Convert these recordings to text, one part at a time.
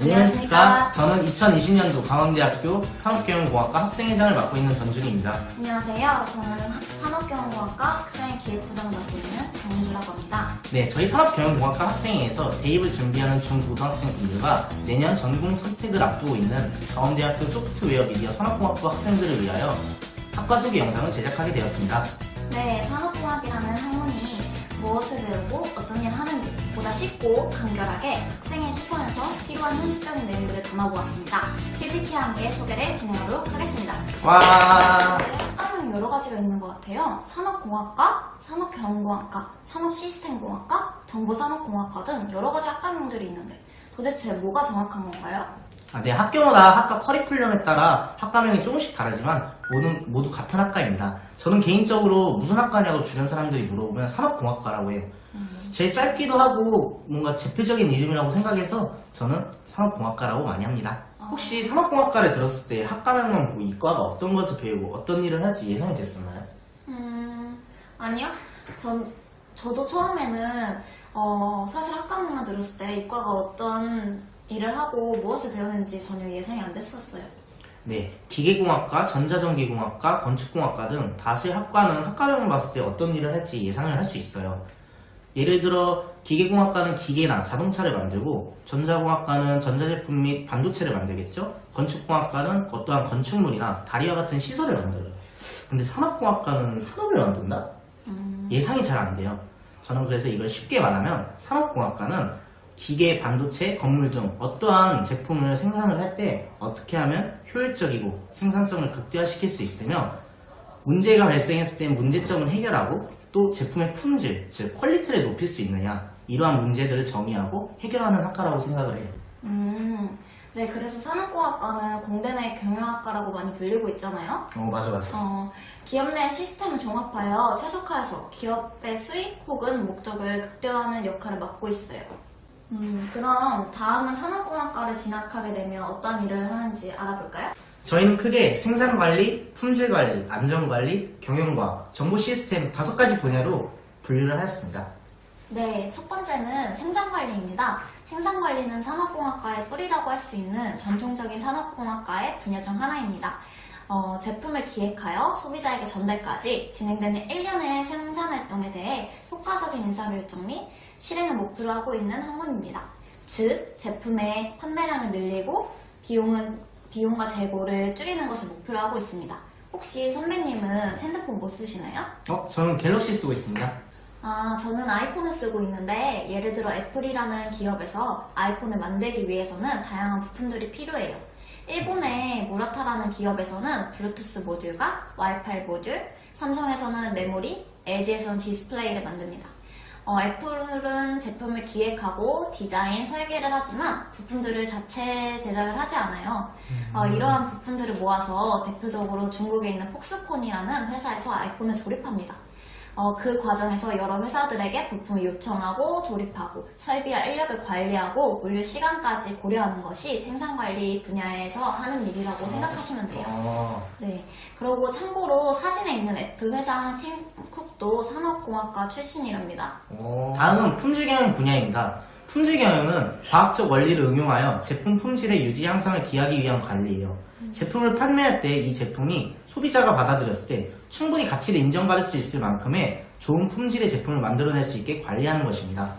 안녕하십니까. 저는 2020년도 강원대학교 산업경영공학과 학생회장을 맡고 있는 전준희입니다. 안녕하세요. 저는 산업경영공학과 학생 기획부장을 맡고 있는 정은주라고 합니다. 네, 저희 산업경영공학과 학생회에서 대입을 준비하는 중고등학생분들과 내년 전공 선택을 앞두고 있는 강원대학교 소프트웨어 미디어 산업공학부 학생들을 위하여 학과 소개 영상을 제작하게 되었습니다. 네, 산업공학이라는 쉽고 간결하게 학생의 시선에서 필요한 현실적인 내용들을 담아보았습니다. PPT와 함께 소개를 진행하도록 하겠습니다. 와, 학과는 여러 가지가 있는 것 같아요. 산업공학과, 산업경영공학과, 산업시스템공학과, 정보산업공학과 등 여러 가지 학과명들이 있는데 도대체 뭐가 정확한 건가요? 아, 네, 학교마다 학과 커리큘럼에 따라 학과명이 조금씩 다르지만 모두, 모두 같은 학과입니다. 저는 개인적으로 무슨 학과냐고 주변 사람들이 물어보면 산업공학과라고 해요. 제일 짧기도 하고 뭔가 대표적인 이름이라고 생각해서 저는 산업공학과라고 많이 합니다. 혹시 산업공학과를 들었을 때 학과명만 보고 이과가 어떤 것을 배우고 어떤 일을 할지 예상이 됐었나요? 음, 아니요. 전, 저도 처음에는, 어, 사실 학과명만 들었을 때 이과가 어떤 일을 하고 무엇을 배우는지 전혀 예상이 안 됐었어요. 네, 기계공학과, 전자전기공학과, 건축공학과 등 다수의 학과는 학과명을 봤을 때 어떤 일을 할지 예상을 할 수 있어요. 예를 들어 기계공학과는 기계나 자동차를 만들고 전자공학과는 전자제품 및 반도체를 만들겠죠. 건축공학과는 어떠한 건축물이나 다리와 같은 시설을 만들어요. 근데 산업공학과는 산업을 만든다? 음, 예상이 잘 안 돼요. 저는 그래서 이걸 쉽게 말하면 산업공학과는 기계, 반도체, 건물 등 어떠한 제품을 생산을 할 때 어떻게 하면 효율적이고 생산성을 극대화시킬 수 있으며 문제가 발생했을 때 문제점을 해결하고 또 제품의 품질, 즉 퀄리티를 높일 수 있느냐 이러한 문제들을 정의하고 해결하는 학과라고 생각을 해요. 음, 네, 그래서 산업공학과는 공대 내 경영학과라고 많이 불리고 있잖아요. 어 맞아 맞아. 어, 기업 내 시스템을 종합하여 최적화해서 기업의 수익 혹은 목적을 극대화하는 역할을 맡고 있어요. 음, 그럼 다음은 산업공학과를 진학하게 되면 어떤 일을 하는지 알아볼까요? 저희는 크게 생산관리, 품질관리, 안전관리, 경영과학, 정보 시스템 다섯 가지 분야로 분류를 하였습니다. 네, 첫 번째는 생산관리입니다. 생산관리는 산업공학과의 뿌리라고 할 수 있는 전통적인 산업공학과의 분야 중 하나입니다. 어, 제품을 기획하여 소비자에게 전달까지 진행되는 1년의 생산활동에 대해 효과적인 인사결정 및 실행을 목표로 하고 있는 학문입니다. 즉, 제품의 판매량을 늘리고 비용은, 비용과 재고를 줄이는 것을 목표로 하고 있습니다. 혹시 선배님은 핸드폰 뭐 쓰시나요? 어, 저는 갤럭시 쓰고 있습니다. 아, 저는 아이폰을 쓰고 있는데 예를 들어 애플이라는 기업에서 아이폰을 만들기 위해서는 다양한 부품들이 필요해요. 일본의 무라타라는 기업에서는 블루투스 모듈과 와이파이 모듈, 삼성에서는 메모리, LG에서는 디스플레이를 만듭니다. 어, 애플은 제품을 기획하고 디자인, 설계를 하지만 부품들을 자체 제작을 하지 않아요. 어, 이러한 부품들을 모아서 대표적으로 중국에 있는 폭스콘이라는 회사에서 아이폰을 조립합니다. 어, 그 과정에서 여러 회사들에게 부품을 요청하고 조립하고 설비와 인력을 관리하고 물류 시간까지 고려하는 것이 생산관리 분야에서 하는 일이라고 생각하시면 돼요. 어, 네. 그리고 참고로 사진에 있는 애플 회장 팀 쿡도 산업공학과 출신이랍니다. 어. 다음은 품질경영 분야입니다. 품질 경영은 과학적 원리를 응용하여 제품 품질의 유지 향상을 기하기 위한 관리예요. 제품을 판매할 때 이 제품이 소비자가 받아들였을 때 충분히 가치를 인정받을 수 있을 만큼의 좋은 품질의 제품을 만들어낼 수 있게 관리하는 것입니다.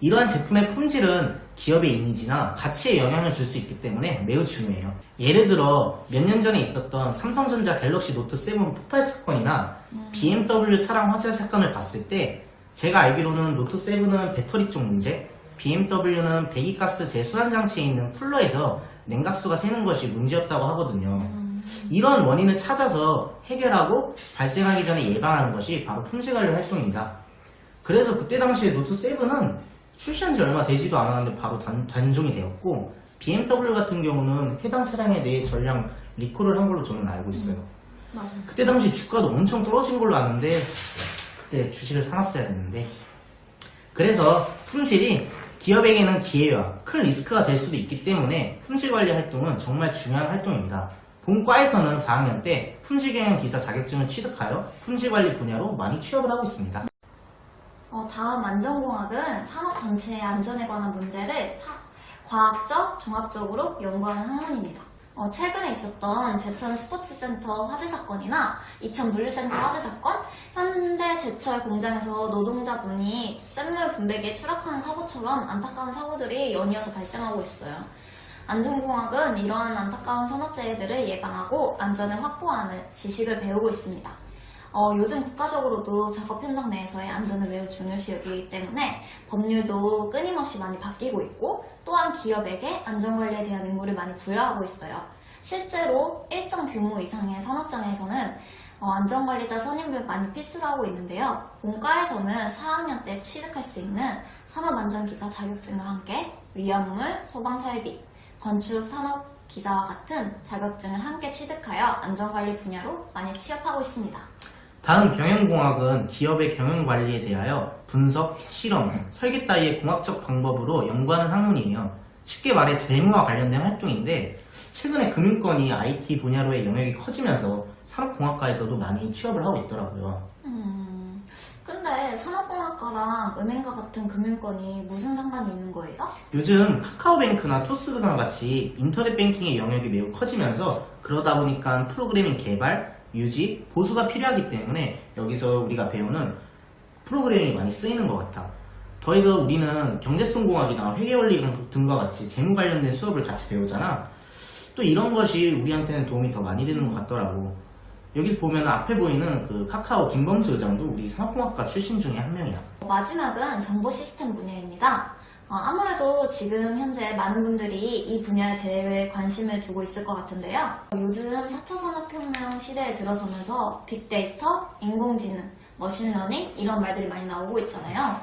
이러한 제품의 품질은 기업의 이미지나 가치에 영향을 줄 수 있기 때문에 매우 중요해요. 예를 들어 몇 년 전에 있었던 삼성전자 갤럭시 노트 7 폭발 사건이나 BMW 차량 화재 사건을 봤을 때 제가 알기로는 노트 7은 배터리 쪽 문제, BMW는 배기가스 재순환 장치에 있는 쿨러에서 냉각수가 새는 것이 문제였다고 하거든요. 이런 원인을 찾아서 해결하고 발생하기 전에 예방하는 것이 바로 품질관리 활동입니다. 그래서 그때 당시에 노트 7은 출시한 지 얼마 되지도 않았는데 바로 단, 단종이 되었고 BMW 같은 경우는 해당 차량에 대해 전량 리콜을 한 걸로 저는 알고 있어요. 맞아요. 그때 당시 주가도 엄청 떨어진 걸로 아는데 그때 주식을 사놨어야 됐는데 그래서 품질이 기업에게는 기회와 큰 리스크가 될 수도 있기 때문에 품질 관리 활동은 정말 중요한 활동입니다. 본과에서는 4학년 때 품질경영 기사 자격증을 취득하여 품질 관리 분야로 많이 취업을 하고 있습니다. 어, 다음 안전공학은 산업 전체의 안전에 관한 문제를 사- 과학적, 종합적으로 연구하는 학문입니다. 어, 최근에 있었던 제천 스포츠센터 화재 사건이나 이천 물류센터 화재 사건, 현대 제철 공장에서 노동자분이 쇳물 분배기에 추락하는 사고처럼 안타까운 사고들이 연이어서 발생하고 있어요. 안전공학은 이러한 안타까운 산업재해들을 예방하고 안전을 확보하는 지식을 배우고 있습니다. 어, 요즘 국가적으로도 작업 현장 내에서의 안전을 매우 중요시 여기기 때문에 법률도 끊임없이 많이 바뀌고 있고 또한 기업에게 안전관리에 대한 의무를 많이 부여하고 있어요. 실제로 일정 규모 이상의 산업장에서는 어, 안전관리자 선임을 많이 필수로 하고 있는데요. 본과에서는 4학년 때 취득할 수 있는 산업안전기사 자격증과 함께 위험물, 소방설비, 건축 산업 기사와 같은 자격증을 함께 취득하여 안전관리 분야로 많이 취업하고 있습니다. 다음 경영공학은 기업의 경영관리에 대하여 분석, 실험, 설계 따위의 공학적 방법으로 연구하는 학문이에요. 쉽게 말해 재무와 관련된 활동인데 최근에 금융권이 IT 분야로의 영역이 커지면서 산업공학과에서도 많이 취업을 하고 있더라고요. 음, 근데 산업공학과랑 은행과 같은 금융권이 무슨 상관이 있는 거예요? 요즘 카카오뱅크나 토스드랑 같이 인터넷 뱅킹의 영역이 매우 커지면서 그러다 보니까 프로그래밍 개발, 유지, 보수가 필요하기 때문에 여기서 우리가 배우는 프로그래밍이 많이 쓰이는 것 같아. 더해서 우리는 경제성공학이나 회계원리 등과 같이 재무 관련된 수업을 같이 배우잖아. 또 이런 것이 우리한테는 도움이 더 많이 되는 것 같더라고. 여기 보면 앞에 보이는 그 카카오 김범수 의장도 우리 산업공학과 출신 중에 한 명이야. 마지막은 정보 시스템 분야입니다. 어, 아무래도 지금 현재 많은 분들이 이 분야에 제일 관심을 두고 있을 것 같은데요. 요즘 4차 산업혁명 시대에 들어서면서 빅데이터, 인공지능, 머신러닝 이런 말들이 많이 나오고 있잖아요.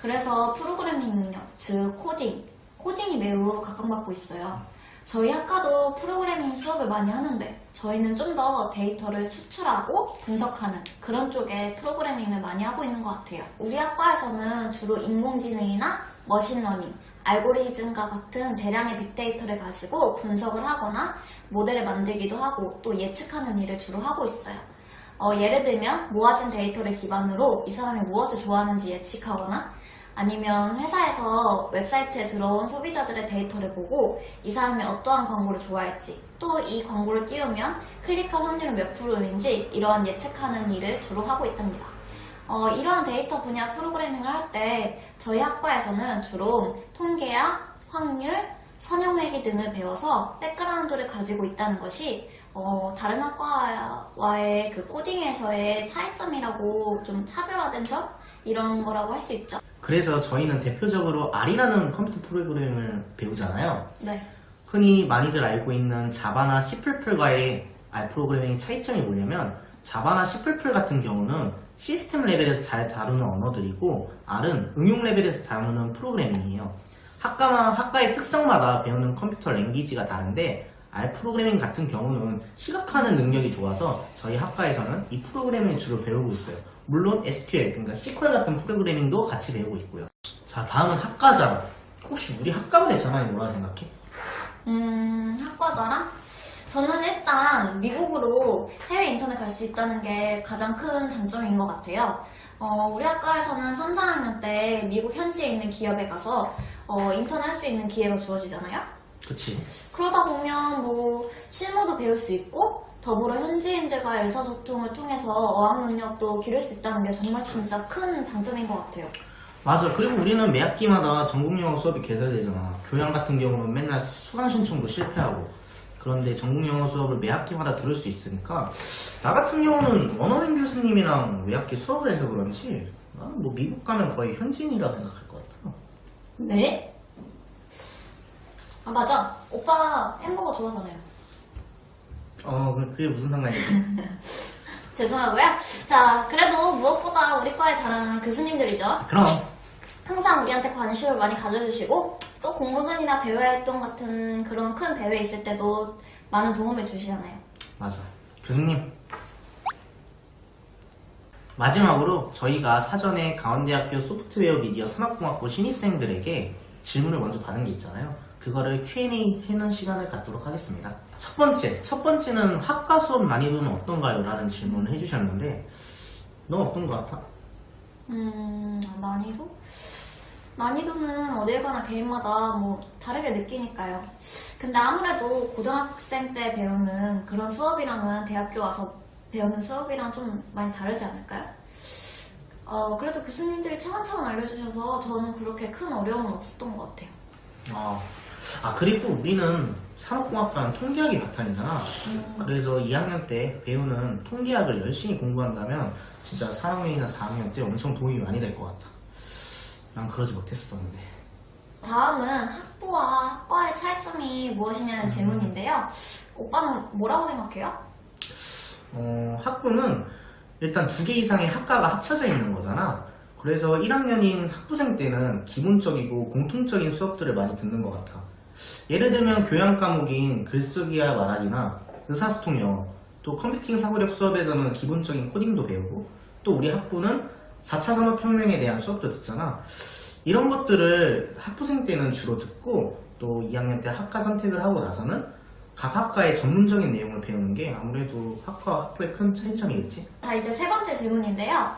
그래서 프로그래밍 능력, 즉 코딩, 코딩이 매우 각광받고 있어요. 저희 학과도 프로그래밍 수업을 많이 하는데 저희는 좀 더 데이터를 추출하고 분석하는 그런 쪽에 프로그래밍을 많이 하고 있는 것 같아요. 우리 학과에서는 주로 인공지능이나 머신러닝, 알고리즘과 같은 대량의 빅데이터를 가지고 분석을 하거나 모델을 만들기도 하고 또 예측하는 일을 주로 하고 있어요. 어, 예를 들면 모아진 데이터를 기반으로 이 사람이 무엇을 좋아하는지 예측하거나 아니면 회사에서 웹사이트에 들어온 소비자들의 데이터를 보고 이 사람이 어떠한 광고를 좋아할지 또 이 광고를 띄우면 클릭할 확률은 몇 프로인지 이러한 예측하는 일을 주로 하고 있답니다. 어, 이러한 데이터 분야 프로그래밍을 할 때 저희 학과에서는 주로 통계학, 확률, 선형매기 등을 배워서 백그라운드를 가지고 있다는 것이 어, 다른 학과와의 그 코딩에서의 차이점이라고 좀 차별화된 점? 이런 거라고 할 수 있죠. 그래서 저희는 대표적으로 R이라는 컴퓨터 프로그램을 배우잖아요. 네. 흔히 많이들 알고 있는 자바나 C++과의 R 프로그래밍의 차이점이 뭐냐면 자바나 C++ 같은 경우는 시스템 레벨에서 잘 다루는 언어들이고 R은 응용 레벨에서 다루는 프로그래밍이에요. 학과마, 학과의 특성마다 배우는 컴퓨터 랭귀지가 다른데 R 프로그래밍 같은 경우는 시각화하는 능력이 좋아서 저희 학과에서는 이 프로그래밍을 주로 배우고 있어요. 물론 SQL, 그러니까 SQL 같은 프로그래밍도 같이 배우고 있고요. 자, 다음은 학과자랑. 혹시 우리 학과만의 자랑이 뭐라 생각해? 음, 학과 자랑? 저는 일단 미국으로 해외 인턴에 갈수 있다는 게 가장 큰 장점인 것 같아요. 어, 우리 학과에서는 3, 4학년 때 미국 현지에 있는 기업에 가서 어, 인턴 할 수 있는 기회가 주어지잖아요. 그치? 그러다 보면 뭐 실무도 배울 수 있고 더불어 현지인들과 의사소통을 통해서 어학 능력도 기를 수 있다는 게 정말 진짜 큰 장점인 것 같아요. 맞아. 그리고 우리는 매 학기마다 전국영어 수업이 개설되잖아. 교양 같은 경우는 맨날 수강 신청도 실패하고. 그런데 전국영어 수업을 매 학기마다 들을 수 있으니까 나 같은 경우는 원어민 교수님이랑 매 학기 수업을 해서 그런지 나는 뭐 미국 가면 거의 현지인이라 생각할 것 같아. 네? 아 맞아. 오빠 햄버거 좋아하잖아요. 어, 그- 그게 무슨 상관이지? 죄송하고요. 자, 그래도 무엇보다 우리 과에 잘하는 교수님들이죠. 그럼 항상 우리한테 관심을 많이 가져주시고 또 공모전이나 대외 활동 같은 그런 큰 대회 있을 때도 많은 도움을 주시잖아요. 맞아. 교수님. 마지막으로 저희가 사전에 강원대학교 소프트웨어 미디어 산업공학부 신입생들에게 질문을 먼저 받은 게 있잖아요. 그거를 Q&A 해는 시간을 갖도록 하겠습니다. 첫 번째, 첫 번째는 학과 수업 난이도는 어떤가요? 라는 질문을 해주셨는데 넌 어떤 것 같아? 음, 난이도? 난이도는 어딜 가나 개인마다 뭐 다르게 느끼니까요. 근데 아무래도 고등학생 때 배우는 그런 수업이랑은 대학교 와서 배우는 수업이랑 좀 많이 다르지 않을까요? 어, 그래도 교수님들이 차근차근 알려주셔서 저는 그렇게 큰 어려움은 없었던 것 같아요. 아, 아 그리고 우리는 산업공학과는 통계학이 바탕이잖아. 음, 그래서 2학년 때 배우는 통계학을 열심히 공부한다면 진짜 3학년이나 4학년 때 엄청 도움이 많이 될 것 같아. 난 그러지 못했었는데. 다음은 학부와 학과의 차이점이 무엇이냐는 질문인데요. 오빠는 뭐라고 생각해요? 어, 학부는 일단 두 개 이상의 학과가 합쳐져 있는 거잖아. 그래서 1학년인 학부생 때는 기본적이고 공통적인 수업들을 많이 듣는 것 같아. 예를 들면 교양 과목인 글쓰기와 말하기나 의사소통 영어, 또 컴퓨팅 사고력 수업에서는 기본적인 코딩도 배우고, 또 우리 학부는 4차 산업혁명에 대한 수업도 듣잖아. 이런 것들을 학부생 때는 주로 듣고, 또 2학년 때 학과 선택을 하고 나서는 각 학과의 전문적인 내용을 배우는 게 아무래도 학과와 학부의 큰 차이점이겠지? 자, 이제 세 번째 질문인데요.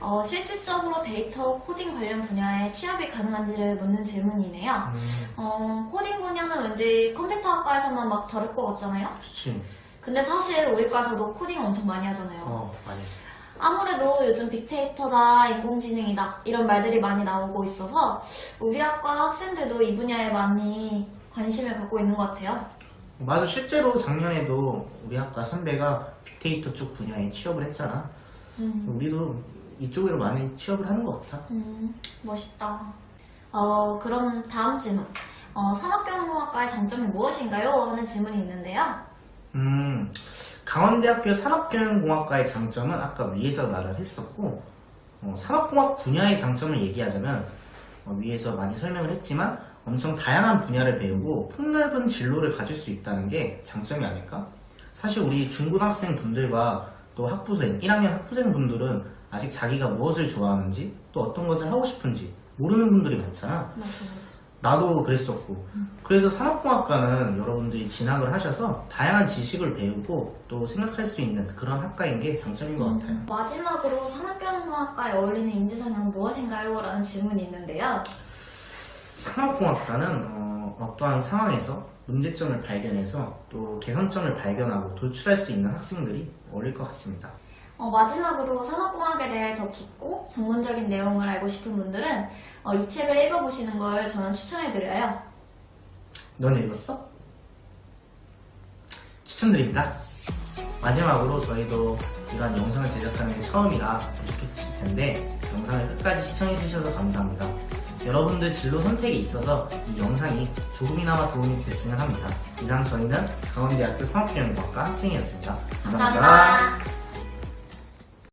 어, 실질적으로 데이터 코딩 관련 분야에 취업이 가능한지를 묻는 질문이네요. 음, 어, 코딩 분야는 왠지 컴퓨터 학과에서만 막 다룰 것 같잖아요? 그치. 근데 사실 우리 과에서도 코딩 엄청 많이 하잖아요. 어, 많이. 아무래도 요즘 빅데이터다, 인공지능이다, 이런 말들이 많이 나오고 있어서 우리 학과 학생들도 이 분야에 많이 관심을 갖고 있는 것 같아요. 맞아, 실제로 작년에도 우리 학과 선배가 빅데이터 쪽 분야에 취업을 했잖아. 음. 우리도 이쪽으로 많이 취업을 하는 것 같아. 음, 멋있다. 어, 그럼 다음 질문. 어, 산업경영학과의 장점이 무엇인가요? 하는 질문이 있는데요. 음, 강원대학교 산업경영공학과의 장점은 아까 위에서 말을 했었고, 어, 산업공학 분야의 장점을 얘기하자면, 어, 위에서 많이 설명을 했지만, 엄청 다양한 분야를 배우고 폭넓은 진로를 가질 수 있다는 게 장점이 아닐까? 사실 우리 중고등학생 분들과 또 학부생, 1학년 학부생 분들은 아직 자기가 무엇을 좋아하는지, 또 어떤 것을 하고 싶은지 모르는 분들이 많잖아. 맞아, 맞아. 나도 그랬었고 그래서 산업공학과는 여러분들이 진학을 하셔서 다양한 지식을 배우고 또 생각할 수 있는 그런 학과인 게 장점인 것 같아요 음, 마지막으로 산업경영학과에 어울리는 인지상향은 무엇인가요? 라는 질문이 있는데요. 산업공학과는 어, 떠한 상황에서 문제점을 발견해서 또 개선점을 발견하고 도출할 수 있는 학생들이 어울릴 것 같습니다 어, 마지막으로 산업공학에 대해 더 깊고 전문적인 내용을 알고 싶은 분들은 어, 이 책을 읽어보시는 걸 저는 추천해드려요. 넌 읽었어? 추천드립니다 마지막으로 저희도 이런 영상을 제작하는 게 처음이라 부족했을 텐데 영상을 끝까지 시청해주셔서 감사합니다. 여러분들 진로 선택에 있어서 이 영상이 조금이나마 도움이 됐으면 합니다. 이상 저희는 강원대학교 산업경영학과 학생이었습니다 감사합니다.